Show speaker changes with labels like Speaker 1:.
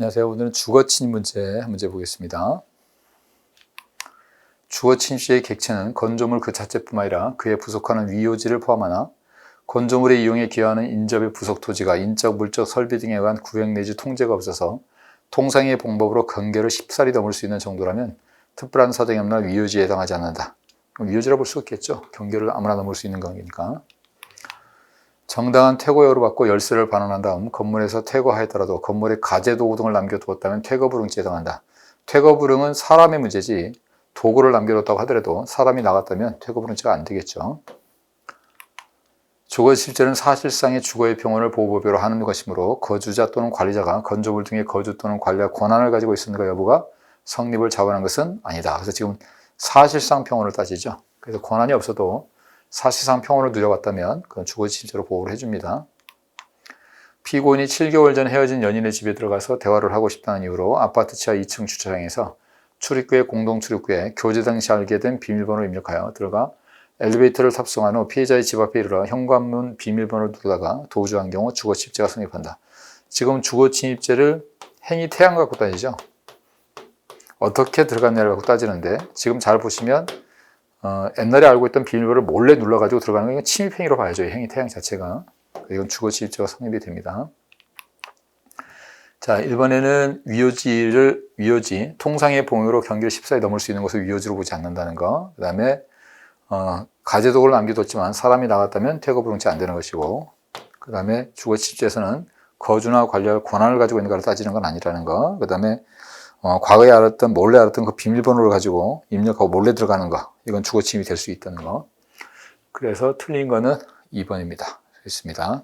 Speaker 1: 안녕하세요. 오늘은 주거 침입 문제 한 문제 보겠습니다. 주거 침입 시의 객체는 건조물 그 자체뿐만 아니라 그에 부속하는 위요지를 포함하나 건조물의 이용에 기여하는 인접의 부속 토지가 인적, 물적, 설비 등에 의한 구획 내지 통제가 없어서 통상의 방법으로 경계를 10살이 넘을 수 있는 정도라면 특별한 사정이 없나 위요지에 해당하지 않는다. 그럼 위요지라 볼 수 없겠죠. 경계를 아무나 넘을 수 있는 관계니까. 정당한 퇴거 여부를 받고 열쇠를 반환한 다음 건물에서 퇴거하였더라도 건물에 가재 도구 등을 남겨두었다면 퇴거 불응죄에 해당한다. 퇴거 불응은 사람의 문제지 도구를 남겨뒀다고 하더라도 사람이 나갔다면 퇴거 불응죄가 안 되겠죠. 주거 실제는 사실상의 주거의 평온을 보호법으로 하는 것이므로 거주자 또는 관리자가 건조물 등의 거주 또는 관리할 권한을 가지고 있었는가 여부가 성립을 자원한 것은 아니다. 그래서 지금 사실상 평온을 따지죠. 그래서 권한이 없어도 사실상 평온을 누려왔다면 그건 주거 침체로 보호를 해줍니다. 피고인이 7개월 전 헤어진 연인의 집에 들어가서 대화를 하고 싶다는 이유로 아파트 지하 2층 주차장에서 출입구에 공동 출입구에 교제 당시 알게 된 비밀번호를 입력하여 들어가 엘리베이터를 탑승한 후 피해자의 집 앞에 이르러 현관문 비밀번호를 누르다가 도주한 경우 주거 침입죄가 성립한다. 지금 주거 침입죄를 행위 태양 갖고 따지죠. 어떻게 들어갔냐를 갖고 따지는데 지금 잘 보시면 어, 옛날에 알고 있던 비밀번호를 몰래 눌러가지고 들어가는 건 침입 행위로 봐야죠. 이 행위 태양 자체가. 이건 주거 침입죄가 성립이 됩니다. 자, 1번에는 위요지를, 위요지, 통상의 봉유로 경계를 14에 넘을 수 있는 것을 위요지로 보지 않는다는 거. 그 다음에, 어, 가재도구를 남겨뒀지만 사람이 나갔다면 퇴거 불응치 안 되는 것이고, 그 다음에 주거 침입죄에서는 거주나 관리할 권한을 가지고 있는 걸 따지는 건 아니라는 거. 그 다음에, 어, 과거에 알았던, 몰래 알았던 그 비밀번호를 가지고 입력하고 몰래 들어가는 거. 이건 주거 침입이 될 수 있다는 거. 그래서 틀린 거는 2번입니다. 있습니다.